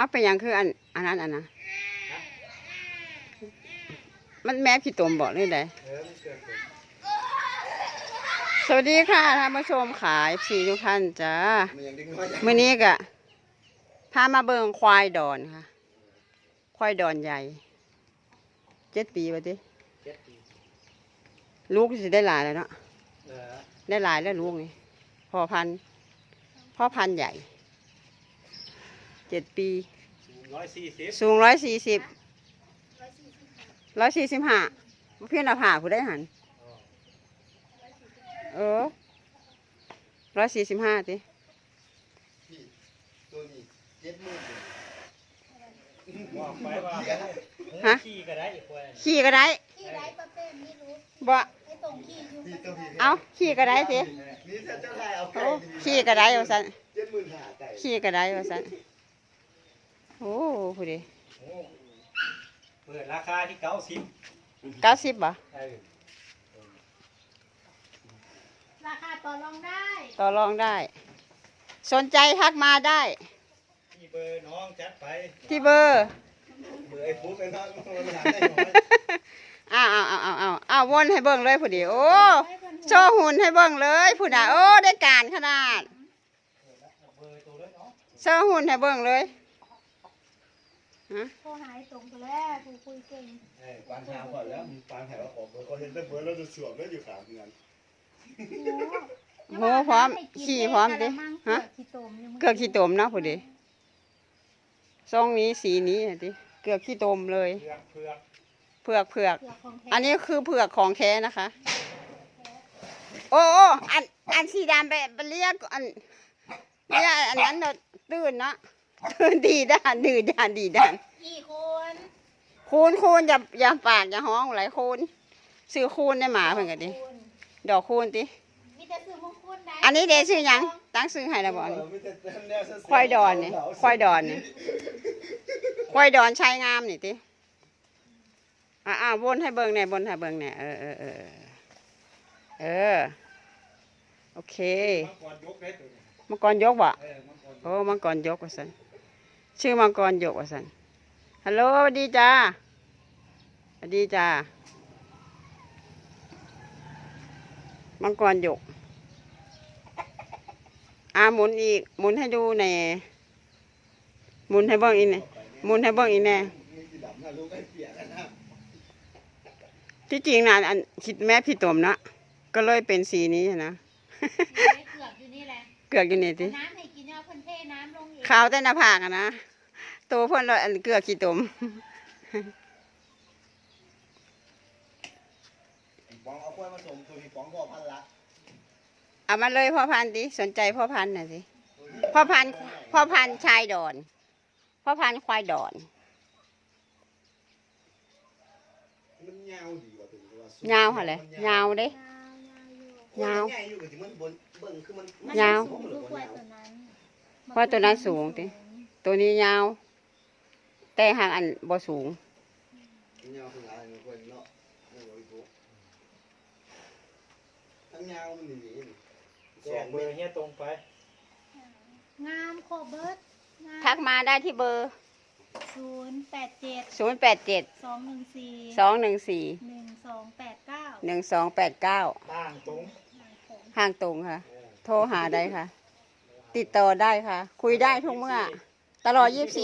เอาไปหยังคืออันอันนั้นอันนะมันแม่พี่ตมบอกเลยได้เออมันเกิดขึ้นสวัสดีค่ะท่านผู้ชมขายสีทุกท่านจ้ามันยังดึงน้อยมื่อนี้กะพามาเบิงควายดอนค่ะ ควายดอนใหญ่เจ็ดปีวะติเจ็ดปีลูกสิได้หลายแล้วเนาะเออได้หลายแล้วลูกนี่พ่อพันธุ์พ่อพันธุ์ใหญ่ เจ็ดปี ร้อยสี่สิบสูงร้อยสี่สิบร้อยสี่สิบห้าเพี้ยนเอาผ่าผู้ได้หัน เออร้อยสี่สิบห้าติพี่ตัวนี้เจ็ดหมื่นบอกไปว่าฮะขี้ก็ได้อีกคนขี่ก็ได้ที่ไรประเภทไม่รู้บ่ไอ้ตรงขี้อยู่พี่ตัวพี่เอาขี่ก็ได้สินี่ถ้าเจ้าชายเอาไก่โอ้ขี่ก็ได้ว่าสันเจ็ดหมื่นหาไก่ ขี่ก็ได้ว่าสัน โอ้ผู้ดีโอ้เปิดราคาที่เก้าสิบเก้าสิบบ่เออราคาต่อรองได้ ต่อรองได้ สนใจทักมาได้ ที่เบอร์น้องจัดไปที่เบอร์ เบื่อไอ้ปุ๊บไอ้นั่นมันหาได้น้อยอ้าวอ้าวอ้าวอ้าวอ้าวอ้าววนให้เบิ่งเลยผู้ดีโอ้โชว์หุ่นให้เบิ่งเลยผู้น่ะโอ้ได้การขนาดเบอร์ตัวเลยเนาะโชว์หุ่นให้เบิ่งเลย ฮะโทรหายตรงไปแล้วกูคุยเก่งเออปานทางก่อนแล้วมีปานแถวออกเบอร์เขาเห็นได้เบอร์แล้วจะสวมแล้วอยู่ขางเงินโหพร้อมขี่พร้อมดิฮะขี้ตมยังไม่เกลือขี้ตมเนาะผู้ดีซองนี้สีนี้น่ะดิเกลือขี้ตมเลยเผือกเผือกเผือกเผือกเผือกของแท้อันนี้คือเผือกของแท้นะคะ โอ้โอ้อันอันสีดำไปไปเรียกอันเรียกอันนั้นน่ะตื่นเนาะตื่น ดีด้านดื้อด้านดีด้านกี่คนคูณคูณอย่าอย่าปากอย่าห้องหลายคูณซื้อคูณได้หมาเพิ่นก็ดิคุณดอกคูณติมีแต่ซื้อมงคลได้อันนี้เดชื่อหยังตั้งซื้อให้แล้วบ่นี่ไม่แต่แนวเสื้ควายดอนนี่ควายดอนนี่ควายดอนชายงามนี่ติอ่าอ่าวนให้เบิ่งแหน่วนให้เบิ่งแหน่เออเออเออเออเออโอเคมังกรยกได้ตัวนี้มังกรยกบ่เออมังกรโอ้มังกรยกว่าสัน ชื่อมังกรยกว่าสันฮัลโหลสวัสดีจ้าสวัสดีจ้ามังกรยกอ่าหมุนอีก หมุนให้ดูแหน่หมุนให้เบิ่งอีกแหน่หมุนให้เบิ่งอีกแหน่มีสีดำนะลูกไอ้เปียกนะที่จริงนะอันคิดแม่พี่ตมนะก็เลยเป็นสีนี้นะ เกือบอยู่นี่แหละเกลือกอยู่นี่ติน้ำ ขาวแต่หน้าผากอะนะตัวเพิ่นเลยอันเกลือขี้ตมปองเอากล้วยมาส่งตัวนี้ปองก็พันละเอามาเลยพ่อพันธุ์ดิสนใจพ่อพันธุ์หน่อยสิพ่อพันธุ์พ่อพันธุ์ชายดอนพ่อพันธุ์ควายดอน มันยาวดีกว่าตัวนี้ว่ยาวเหรอเลยยาวเด้ ยาว ยาวอยู่กับที่มันบนเบิ่งคือมันมันยาวสูงกว่ากล้วยตัวนั้น เพราะตัวนั้นสูงติตัวนี้ยาว แต่ห่างอันบ่สูงยาวคืออะไรมันคนเนาะไม่รู้อีกตัวทั้งยาวมันหนีนี่แจกเบอร์เฮียตรงไป งามโคเบิร์ตงามทักมาได้ที่เบอร์ ศูนย์แปดเจ็ด0 8 7 สองหนึ่งสี่2 1 4 หนึ่งสองแปดเก้า1 2 8 9 ต่างตรง ห่างตรงค่ะเออโทรหาได้ค่ะ ติดต่อได้ค่ะ คุยได้ทุกเมื่อ ตลอด24บ่ยี่สิบ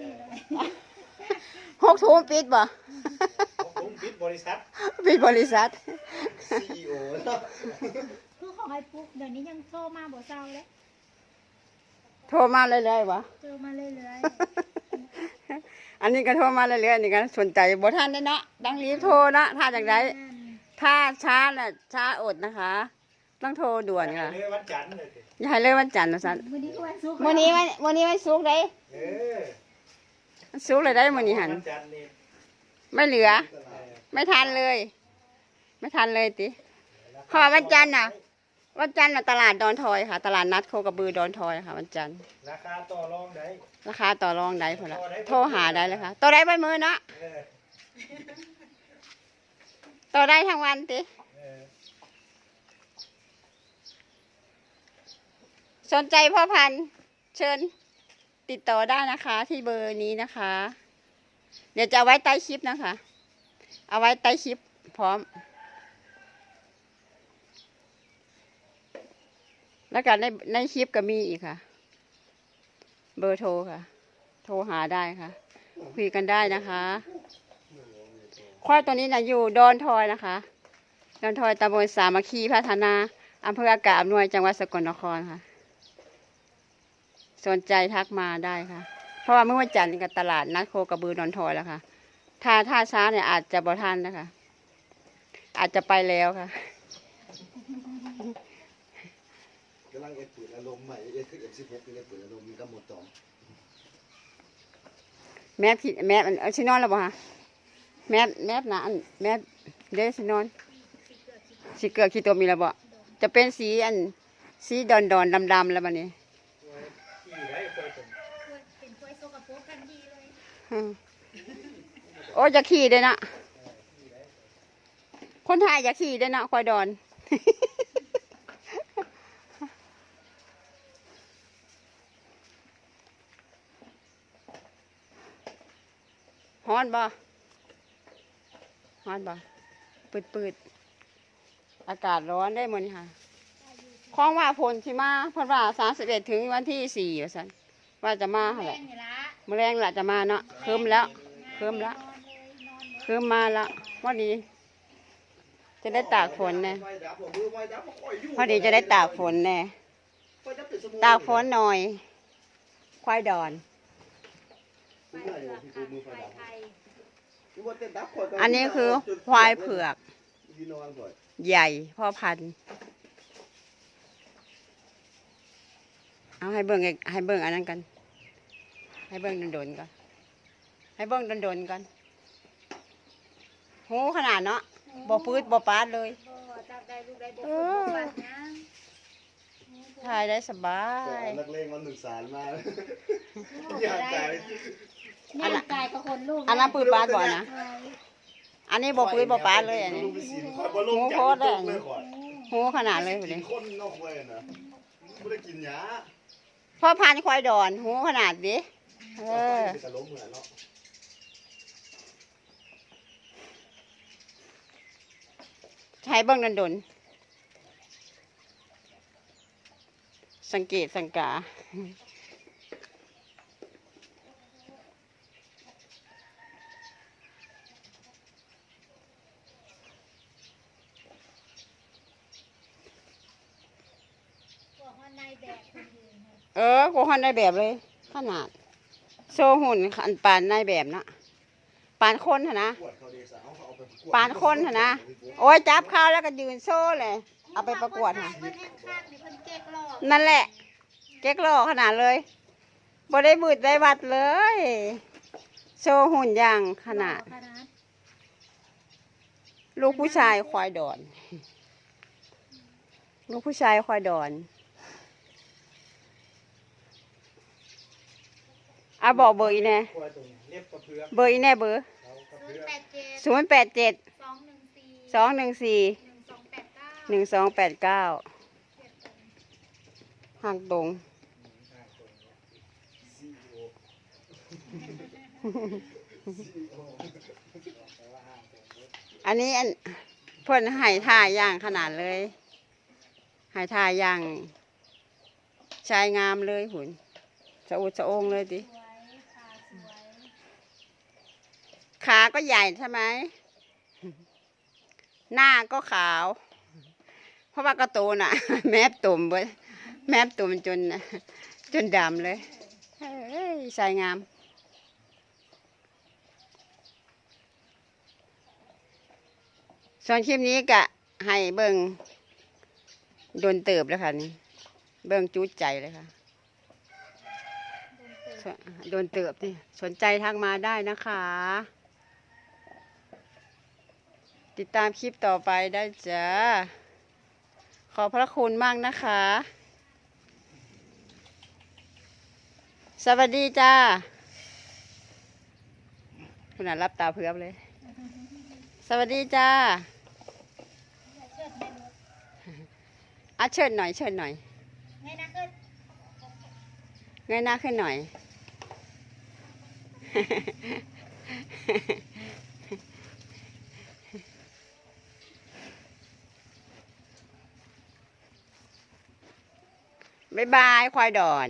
สี่เลยหกทุ่มปิดบ่ของผมปิดบริษัทปิดบริษัท ซีโอเนาะคือของไอ้ปุ๊กเดี๋ยวนี้ยังโทรมาบ่เศร้าเลยโทรมาเรื่อยๆวะเจอมาเรื่อยอันนี้ก็โทรมาเรื่อยๆอันนี้ก็สนใจบ่ท่านได้เนาะต้องรีบโทรนะถ้าๆจากได ถ้าช้าน่ะช้าอดนะคะ ต้องโทรด่วนค่ะเลยวันจันทร์เลยสิอย่าให้เลยวันจันทร์นะสันวันนี้ก็วันศุกร์มื้อนี้วันมื้อนี้วันศุกร์ได้เออวันศุกร์เลยได้มื้อนี้หัน วันจันทร์นี่ไม่เหลือเออไม่ทันเลย ไม่ทันเลยติเพอวันจันทร์น่ะ วันจันทร์น่ะตลาดดอนทอยค่ะ ตลาดนัดโคกระบือดอนทอยค่ะ วันจันทร์ ราคาต่อรองได้ราคาต่อรองได้พอละโทรหาได้เลยค่ะต่อได้ใบมือเนาะเออต่อได้ทั้งวันติ เออ สนใจพ่อพันธุ์เชิญติดต่อได้นะคะ ที่เบอร์นี้นะคะ เดี๋ยวจะไว้ใต้คลิปนะคะ เอาไว้ใต้คลิปพร้อม แล้วก็ในในคลิปก็มีอีกค่ะ เบอร์โทรค่ะ โทรหาได้ค่ะ คุยกันได้นะคะควายตัวนี้นะอยู่ดอนทอยนะคะ ดอนทอยตำบลสามัคคีพัฒนาอำเภออากาศอำนวยจังหวัดสกลนครค่ะ สนใจทักมาได้ค่ะ เพราะว่าเมื่อวันจันทร์นี่กับตลาดนัดโคกระบือดอนทอยแล้วค่ะ ถ้าถ้าช้าเนี่ยอาจจะบ่ทันนะคะ อาจจะไปแล้วค่ะกำลังเอ็ดปืนอารมณ์ใหม่เอ็ดคือเอ็ดสิบหกเป็นเอ็ดปืนอารมณ์มีกำหนดต่อแม่ผิดแม่อันเอาชินอนแล้วบ่ฮะแม่แม่นะอันแม่เด้ชินอนสีเกลือขี้ตัวมีแล้วบ่จะเป็นสีอันสีดอนดอนดำดำๆแล้วบัดนี้ขี่ได้เคยเป็น เป็นถ้วยโซกระโปรงกันดีเลย อืม โอ้จะขี่ได้นะคนไทยจะขี่ได้นะควายดอนฮ้อนบ่ฮ้อนบ่ปืดปืดๆอากาศร้อนได้หมดนี่ค่ะคล้องว่าฝนที่มาเพราะว่าสามสิบเอ็ดถึงวันที่สี่ว่าสันว่าจะมาแรหั่นแหละงนี่ละมอแรงละจะมาเนาะเคิมแล้วเคิมแล้วเลยนอนเลยเคิมมาละพอดี จะได้ตากฝนแน่พอดีจะได้ตากฝนแน่ไฟดับเนตากฝนหน่อย ควายดอน อันนี้คือควายเผือก ใหญ่พ่อพันธุ์เอาให้เบิ่งอีกให้เบิ่งอันนั้นกัน ให้เบิ่งโดนๆก่อน ให้เบิ่งโดนๆก่อนหูขนาดเนาะบ่ปืดบ่ปาดเลย บ่จับได้ลูกได้บ่เอฝึกอบ่ปัดนะถ่ายได้สบาแต่ยนักเลงมันหนึ่งสารมาออยากากตายอันน่ะกายกับคนลูกอันนั้นปืดปาดบ่นะไว้อันนี้บ่ปืดบ่ปาดเลยอันนี้ลูกไปสินคอยบ่ลงจากตกเลยก่อนหูขนาดเลยกิเลยนคนนอกเว้ยนะไม่ได้กินยาพ่อพันธุ์ควายดอนหูขนาดดิ เออเป็นตะล้มเหมือนเนาะใช้เบิ้งดนๆสังเกตสังกาพวกว่าในแบบคนอื่นค่ะเออกูหันได้แบบเลย ขนาด โซหุ่นอันปานในแบบนะปานคนหนนะปวดเขาเดสาวเขาเอาไปประกวดปานคนหนนะโอ้ยจับเข้าแล้วก็ยืนโซ่เลย เอาไปประกวดค่ะค่ะเพิ่นแห้งข้างนี่เพิ่นเก๊กหลอกนั่นแหละ เก๊กหล่อขนาดเลยบ่ได้บืดได้วัดเลย โชว์หุ่นอย่างขนาดหล่อขนาดลูกผู้ชายควายดอน ลูกผู้ชายควายดอน อะบอกเบอร์อีแน่ควายตัวนี้เรียบกระเพื่อมเบอร์อีแน่เบอร์เขากระศูเพื่นอย์มแปดเจ็ดศูนย์แปดเจ็ดสองหนึ่งสี่สองหนึ่งสี่หนึ่งสองแปดเก้าหนึ่งสองแปดเก้าห่างตรงซีโออันนี้อันเพิ่นใหายท่าอย่างขนาดเลยใหายท่าอย่างชายงามเลยหุ่นสะอุดสะองเลยดิ สวยค่ะสวย ขาก็ใหญ่ใช่ไหม หน้าก็ขาว เพราะว่ากระตูนอะแมบตุ่มเว้ยแมบตุ่มจนจนดำเลยเฮ้ยชายงาม ส่วนคลิปนี้กะให้เบิงโดนเติบแล้วค่ะนี่ เบิงจูดใจเลยค่ะโดนเติบนี่สนใจทักมาได้นะคะ ติดตามคลิปต่อไปได้จ้า ขอบพระคุณมากนะคะ สวัสดีจ้า คุณอะรับตาเพื่อบเลย สวัสดีจ้าเชิดแม่ลูกอะเชิญหน่อย เชิญหน่อยไงนะเกิดเงยหน้าขึ้นหน่อย บ๊ายบาย ควายดอน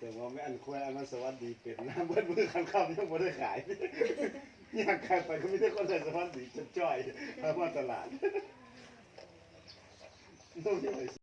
แต่ว่าไม่อันควายอันมันสวัสดีเป็นนะเบิ้ลมือคำคำยังไม่ได้ขายอยากขายไปก็ไม่ได้คนใส่สวัสดีจนจ้อยเอามาตลาด